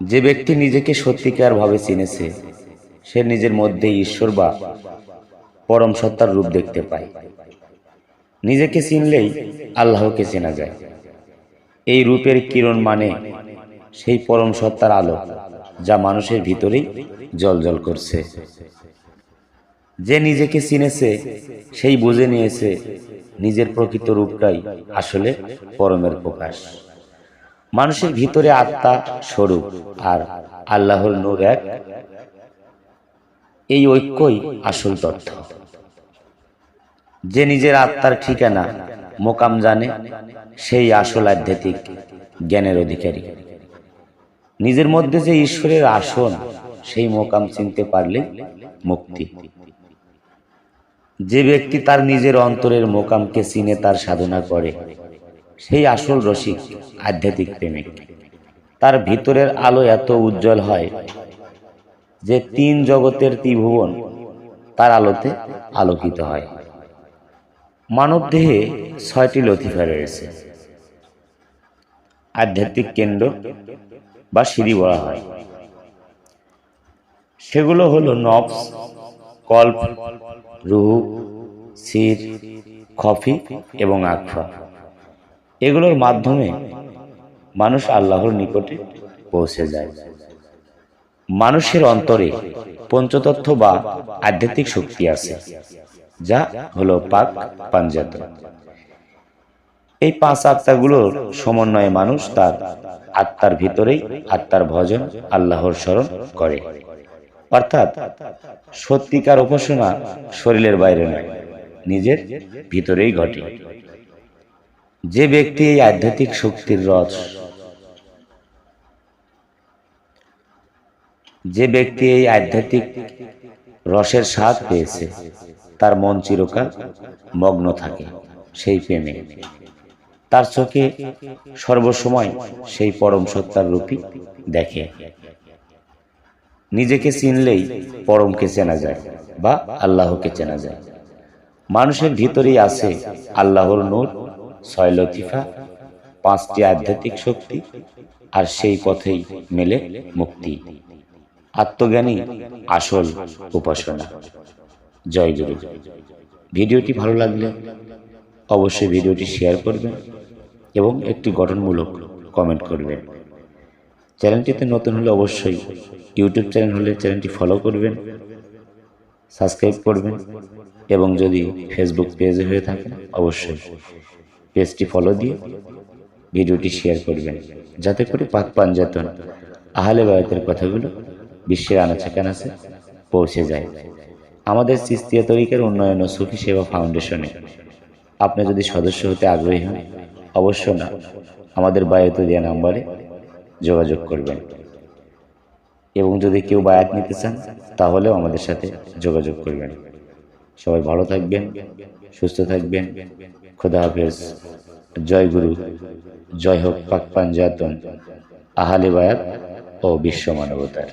যে ব্যক্তি নিজেকে সত্যিকার ভাবে চিনেছে, সে নিজের মধ্যে ঈশ্বর বা পরম সত্তার রূপ দেখতে পায়। নিজেকে চিনলেই আল্লাহকে চেনা যায়। এই রূপের কিরণ মানে সেই পরম সত্তার আলো যা মানুষের ভিতরেই জল করছে। যে নিজেকে চিনেছে, সেই বুঝে নিয়েছে, নিজের প্রকৃত রূপটাই আসলে পরমের প্রকাশ। মানুষের ভিতরে আত্মা স্বরূপ, আর আল্লাহর নূর এক। এই ঐক্যই আসল তথ্য। যে নিজের আত্মার ঠিকানা, মোকাম জানে, সেই আসল আধ্যাত্মিক জ্ঞানের অধিকারী। নিজের মধ্যে যে ঈশ্বরের আসন, সেই মোকাম চিনতে পারলে মুক্তি। যে ব্যক্তি তার নিজের অন্তরের মোকামকে চিনে, তার সাধনা করে সেই আসল রসিক, আধ্যাত্মিক প্রেমিক। তার ভিতরের আলো এত উজ্জ্বল হয় যে তিন জগতের ত্রিভুবন তার আলোতে আলোকিত হয়। মানব দেহে ছয়টি লতিফা রয়েছে। আধ্যাত্মিক কেন্দ্র বা সিঁড়ি বলা হয়। সেগুলো হলো নবস, কল্প, রুহু সির খফি এবং আকফা এগুলোর মাধ্যমে মানুষ আল্লাহর নিকটে পৌঁছে যায়। মানুষের অন্তরে পঞ্চতত্ত্ব বা আধ্যাত্মিক শক্তি আছে, যা হলো পাক পাঞ্জাত। এই পাঁচ আত্মাগুলোর সমন্বয়ে মানুষ তার আত্মার ভিতরেই আত্মার ভজন আল্লাহর স্মরণ করে। অর্থাৎ সত্যিকার উপাসনা শরীরের বাইরে নয়, নিজের ভিতরেই ঘটে। যে ব্যক্তি এই আধ্যাত্মিক শক্তির রস, যে ব্যক্তি এই আধ্যাত্মিক রসের স্বাদ পেয়েছে, তার মন চিরকাল মগ্ন থাকে সেই প্রেমে। তার চোখে সর্বসময় সেই পরম সত্তার রূপী দেখে। নিজেকে চিনলেই পরমকে চেনা যায় বা আল্লাহকে চেনা যায়। মানুষের ভিতরেই আছে আল্লাহর নূর ছয় লতিফা, পাঁচটি আধ্যাত্মিক শক্তি আর সেই পথেই মেলে মুক্তি। আত্মজ্ঞানী আসল উপাসনা। জয় গুরু। ভিডিওটি ভালো লাগলে অবশ্যই ভিডিওটি শেয়ার করবেন এবং একটি গঠনমূলক কমেন্ট করবেন। চ্যানেলটিতে নতুন হলে অবশ্যই ইউটিউব চ্যানেল হলে চ্যানেলটি ফলো করবেন, সাবস্ক্রাইব করবেন এবং যদি ফেসবুক পেজে হয়ে থাকেন, অবশ্যই পেজটি ফলো দিয়ে ভিডিওটি শেয়ার করবেন। যাতে করে পাক পাঞ্জাতন আহলে বায়তের কথাগুলো বিশ্বের আনাচে কানাচে পৌঁছে যায়। আমাদের সিস্তিয়া তরিকার উন্নয়ন ও সুফি সেবা ফাউন্ডেশনে আপনি যদি সদস্য হতে আগ্রহী হন অবশ্য না, আমাদের বায়ত দেওয়া নাম্বারে যোগাযোগ করবেন। এবং যদি কেউ বায়াত নিতে চান, তাহলেও আমাদের সাথে যোগাযোগ করবেন। সবাই ভালো থাকবেন, সুস্থ থাকবেন। খোদা হাফেজ। জয় গুরু জয় হোক পাক পাঞ্জাতন আহালে বায়াত ও বিশ্ব মানবতার।